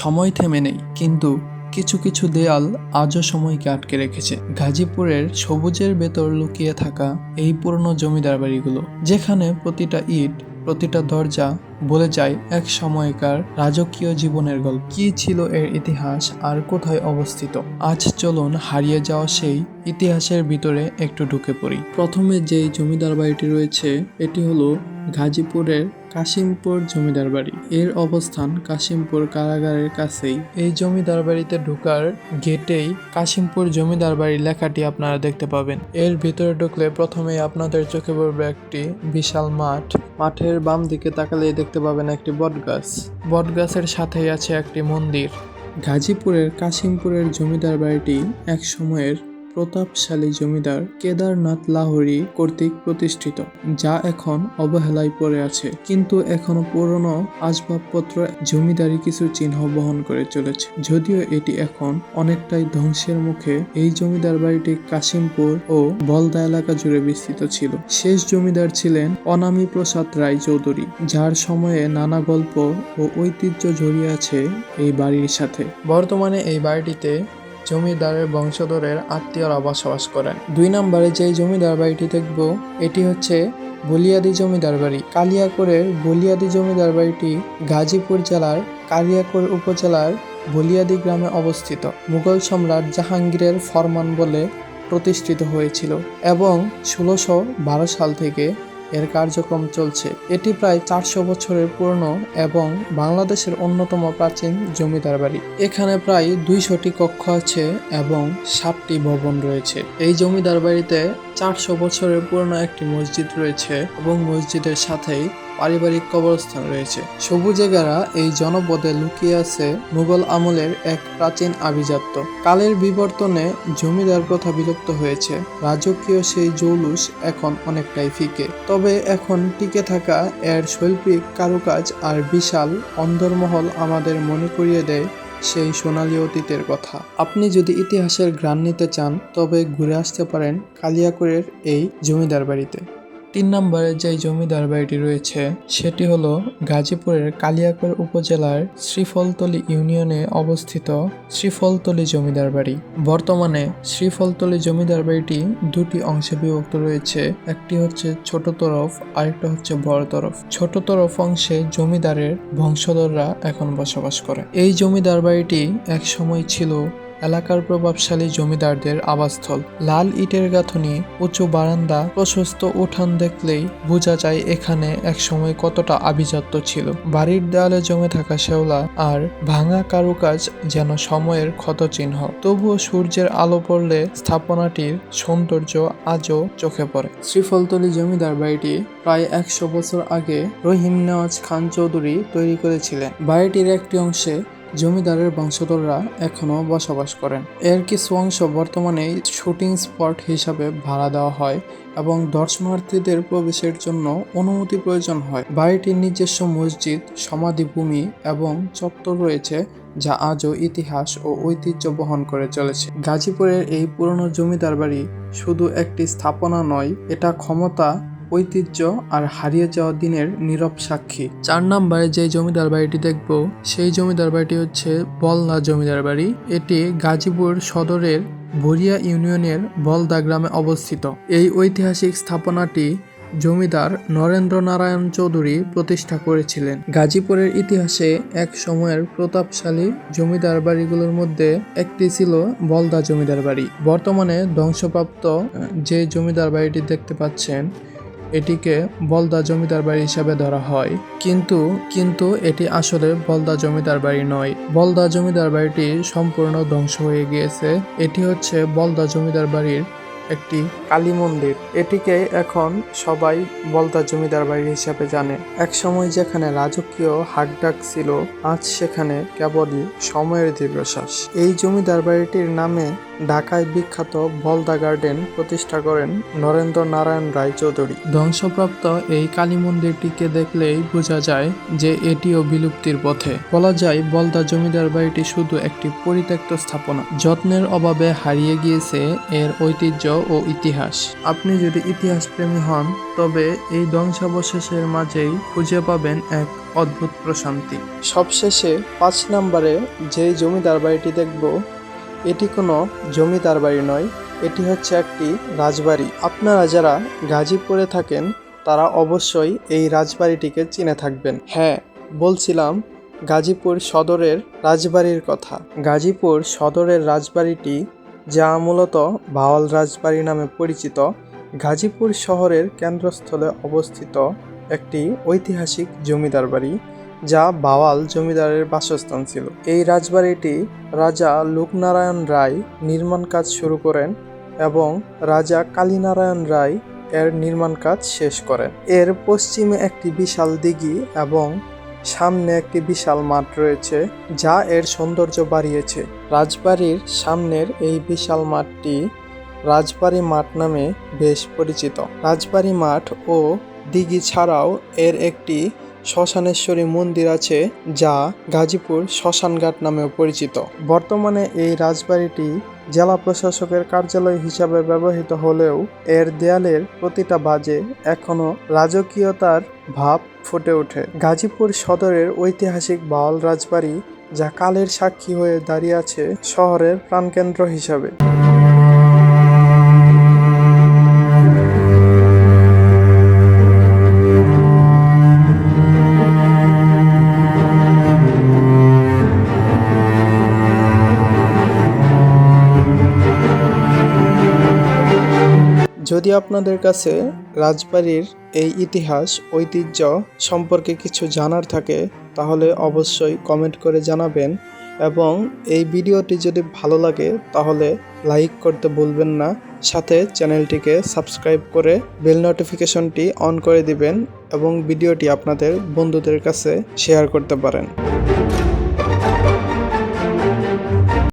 সময় থেমে নেই, কিন্তু কিছু কিছু দেয়াল আজও সময়কে আটকে রেখেছে। গাজীপুরের সবুজের ভেতর লুকিয়ে থাকা এই পুরনো জমিদার বাড়িগুলো, যেখানে প্রতিটা ইট, প্রতিটা দরজা বলে যায় এক সময়কার রাজকীয় জীবনের গল্প। কি ছিল এর ইতিহাস আর কোথায় অবস্থিত? আজ চলুন হারিয়ে যাওয়া সেই ইতিহাসের ভিতরে একটু ঢুকে পড়ি। প্রথমে যেই জমিদার বাড়িটি রয়েছে, এটি হলো গাজীপুরের কাশিমপুর জমিদার বাড়ি। এর অবস্থান কাশিমপুর কারাগারের কাছেই। এই জমিদার বাড়িতে ঢোকার গেটেই কাশিমপুর জমিদার বাড়ি লেখাটি আপনারা দেখতে পাবেন। এর ভিতরে ঢুকলে প্রথমেই আপনাদের চোখে পড়বে একটি বিশাল মাঠ। মাঠের বাম দিকে তাকালে দেখতে পাবেন একটি বটগাছ। বটগাছের সাথেই আছে একটি মন্দির। গাজীপুরের কাশিমপুরের জমিদার বাড়িটি এক সময়ের প্রতাপশালী জমিদার কেদারনাথ লাহোরি কর্তৃক প্রতিষ্ঠিত, যা এখন অবহেলায় পড়ে আছে। কিন্তু এখনও পুরনো আসবাবপত্র জমিদারি কিছু চিহ্ন বহন করে চলেছে। যদিও এটি এখন অনেকটাই ধ্বংসের মুখে, এই জমিদার বাড়িটি কাশিমপুর ও বলদা এলাকা জুড়ে বিস্তৃত ছিল। শেষ জমিদার ছিলেন অনামী প্রসাদ রায় চৌধুরী, যার সময়ে নানা গল্প ও ঐতিহ্য জড়িয়ে আছে এই বাড়ির সাথে। বর্তমানে এই বাড়িটিতে জমিদারের বংশধরের আত্মীয়রা বসবাস করেন। দুই নম্বরে যে জমিদার বাড়িটি দেখব, এটি হচ্ছে বলিয়াদি জমিদার বাড়ি। কালিয়াকোরের বলিয়াদি জমিদার বাড়িটি গাজীপুর জেলার কালিয়াকোর উপজেলার বলিয়াদি গ্রামে অবস্থিত। মুঘল সম্রাট জাহাঙ্গীরের ফরমান বলে প্রতিষ্ঠিত হয়েছিল এবং ষোলোশো সাল থেকে এর কার্যক্রম চলছে। এটি প্রায় চারশো বছরের পুরনো এবং বাংলাদেশের অন্যতম প্রাচীন জমিদার বাড়ি। এখানে প্রায় দুইশোটি কক্ষ আছে এবং সাতটি ভবন রয়েছে। এই জমিদার বাড়িতে চারশো বছরের পুরনো একটি মসজিদ রয়েছে এবং মসজিদের সাথেই পারিবারিক কবরস্থান রয়েছে। সবুজে গাড়া এই জনপদে লুকিয়ে আছে মুঘল আমলের এক প্রাচীন আভিজাত্য। কালের বিবর্তনে জমিদার প্রথা বিলুপ্ত হয়েছে। রাজকীয় সেই জৌলুস এখন অনেকটাই ফিকে। তবে এখন টিকে থাকা এর শৈল্পিক কারুকাজ আর বিশাল অন্দরমহল আমাদের মনে করিয়ে দেয় সেই সোনালী অতীতের কথা। আপনি যদি ইতিহাসের গ্রান নিতে চান, তবে ঘুরে আসতে পারেন কালিয়াকুরের এই জমিদার বাড়িতে। তিন নম্বরে যে জমিদার বাড়িটি রয়েছে, সেটি হলো গাজীপুরের কালিয়াকৈর উপজেলার শ্রীফলতলি ইউনিয়নে অবস্থিত শ্রীফলতলি জমিদার বাড়ি। বর্তমানে শ্রীফলতলি জমিদার বাড়িটি দুটি অংশে বিভক্ত রয়েছে, একটি হচ্ছে ছোট তরফ, আরেকটা হচ্ছে বড় তরফ। ছোট তরফ অংশে জমিদারের বংশধররা এখন বসবাস করে। এই জমিদার বাড়িটি এক সময় ছিল এলাকার প্রভাবশালী জমিদারদের আবাসস্থল। লাল ইটের গাঁথনি, উঁচু বারান্দা, প্রশস্ত উঠান দেখলেই বোঝা যায় এখানে একসময় কতটা আভিজাত্য ছিল। বাড়ির দেওয়ালে জমে থাকা শেওলা আর ভাঙা কারুকাজ যেন সময়ের ক্ষতচিহ্ন। তবুও সূর্যের আলো পড়লে স্থাপনাটির সৌন্দর্য আজও চোখে পড়ে। শ্রীফলতলি জমিদার বাড়িটি প্রায় একশো বছর আগে রহিম নেওয়াজ খান চৌধুরী তৈরি করেছিলেন। বাড়িটির একটি অংশে জমিদারের বংশধররা এখনও বসবাস করেন। এর কিছু অংশ বর্তমানে শুটিং স্পট হিসাবে ভাড়া দেওয়া হয় এবং দর্শনার্থীদের প্রবেশের জন্য অনুমতি প্রয়োজন হয়। বাড়িটির নিজস্ব মসজিদ, সমাধিভূমি এবং চত্বর রয়েছে যা আজও ইতিহাস ও ঐতিহ্য বহন করে চলেছে। গাজীপুরের এই পুরনো জমিদার বাড়ি শুধু একটি স্থাপনা নয়, এটা ক্ষমতা ঐতিহ্য আর হারিয়ে যাওয়া দিনের নীরব সাক্ষী। চার নম্বরে যে জমিদার বাড়িটি দেখব, সেই জমিদার বাড়িটি হচ্ছে বলদা জমিদার বাড়ি। এটি গাজীপুর সদরের বরিয়া ইউনিয়নের বলদা গ্রামে অবস্থিত। এই ঐতিহাসিক স্থাপনাটি জমিদার নরেন্দ্র নারায়ণ চৌধুরী প্রতিষ্ঠা করেছিলেন। গাজীপুরের ইতিহাসে এক সময়ের প্রতাপশালী জমিদার বাড়িগুলোর মধ্যে একটি ছিল বলদা জমিদার বাড়ি। বর্তমানে ধ্বংসপ্রাপ্ত যে জমিদার বাড়িটি দেখতে পাচ্ছেন এটিকে বলদা জমিদার বাড়ি হিসাবে ধরা হয়। কিন্তু কিন্তু এটি আসলে বলদা জমিদার বাড়ি নয়। বলদা জমিদার বাড়িটি সম্পূর্ণ ধ্বংস হয়ে গিয়েছে। এটি হচ্ছে বলদা জমিদার বাড়ির একটি কালী মন্দির। এটিকে এখন সবাই বলতা জমিদার বাড়ি হিসাবে জানে। এক সময় যেখানে রাজকীয় হাকডাক ছিল, আজ সেখানে কেবলই সময়ের দীর্ঘশ্বাস। এই জমিদার বাড়িটির নামে ঢাকায় বিখ্যাত বলদা গার্ডেন প্রতিষ্ঠা করেন নরেন্দ্র নারায়ণ রায় চৌধুরী। ধ্বংসপ্রাপ্ত এই কালী মন্দিরটিকে দেখলেই বোঝা যায় যে এটিও বিলুপ্তির পথে। বলা যায় বলদা জমিদার বাড়িটি শুধু একটি পরিত্যক্ত স্থাপনা। যত্নের অভাবে হারিয়ে গিয়েছে এর ঐতিহ্য ও ইতিহাস। আপনি যদি ইতিহাস প্রেমী হন, তবে এই ধ্বংসাবশেষের মাঝেই খুঁজে পাবেন এক অদ্ভুত প্রশান্তি। সবশেষে পাঁচ নম্বরে যে জমিদার বাড়িটি দেখব, এটি কোনো জমিদার বাড়ি নয়, এটি হচ্ছে একটি রাজবাড়ি। আপনারা যারা গাজীপুরে থাকেন, তারা অবশ্যই এই রাজবাড়িটিকে চিনে থাকবেন। হ্যাঁ বলছিলাম গাজীপুর সদরের রাজবাড়ির কথা। গাজীপুর সদরের রাজবাড়িটি যা মূলত ভাওয়াল রাজবাড়ি নামে পরিচিত গাজীপুর শহরের কেন্দ্রস্থলে অবস্থিত একটি ঐতিহাসিক জমিদার বাড়ি, যা বাওয়াল জমিদারের বাসস্থান ছিল। এই রাজবাড়িটি রাজা লোকনারায়ণ রায় নির্মাণ কাজ শুরু করেন এবং রাজা কালীনারায়ণ রায় এর নির্মাণ কাজ শেষ করেন। এর পশ্চিমে একটি বিশাল দিঘি এবং সামনে একটি বিশাল মাঠ রয়েছে, যা এর সৌন্দর্য বাড়িয়েছে। রাজবাড়ির সামনের এই বিশাল মাঠটি রাজবাড়ি মাঠ নামে বেশ পরিচিত। রাজবাড়ি মাঠ ও দিঘি ছাড়াও এর একটি শ্মশানেশ্বরী মন্দির আছে যা গাজীপুর শ্মশানঘাট নামেও পরিচিত। বর্তমানে এই রাজবাড়িটি জেলা প্রশাসকের কার্যালয় হিসাবে ব্যবহৃত হলেও এর দেয়ালের প্রতিটা বাজে এখনও রাজকীয়তার ভাব ফুটে ওঠে। গাজীপুর সদরের ঐতিহাসিক বাওয়াল রাজবাড়ি যা কালের সাক্ষী হয়ে দাঁড়িয়ে আছে শহরের প্রাণকেন্দ্র হিসাবে। যদি আপনাদের কাছে রাজবাড়ির এই ইতিহাস, ঐতিহ্য সম্পর্কে কিছু জানার থাকে, তাহলে অবশ্যই কমেন্ট করে জানাবেন এবং এই ভিডিওটি যদি ভালো লাগে, তাহলে লাইক করতে ভুলবেন না। সাথে চ্যানেলটিকে সাবস্ক্রাইব করে বেল নোটিফিকেশনটি অন করে দিবেন এবং ভিডিওটি আপনাদের বন্ধুদের কাছে শেয়ার করতে পারেন।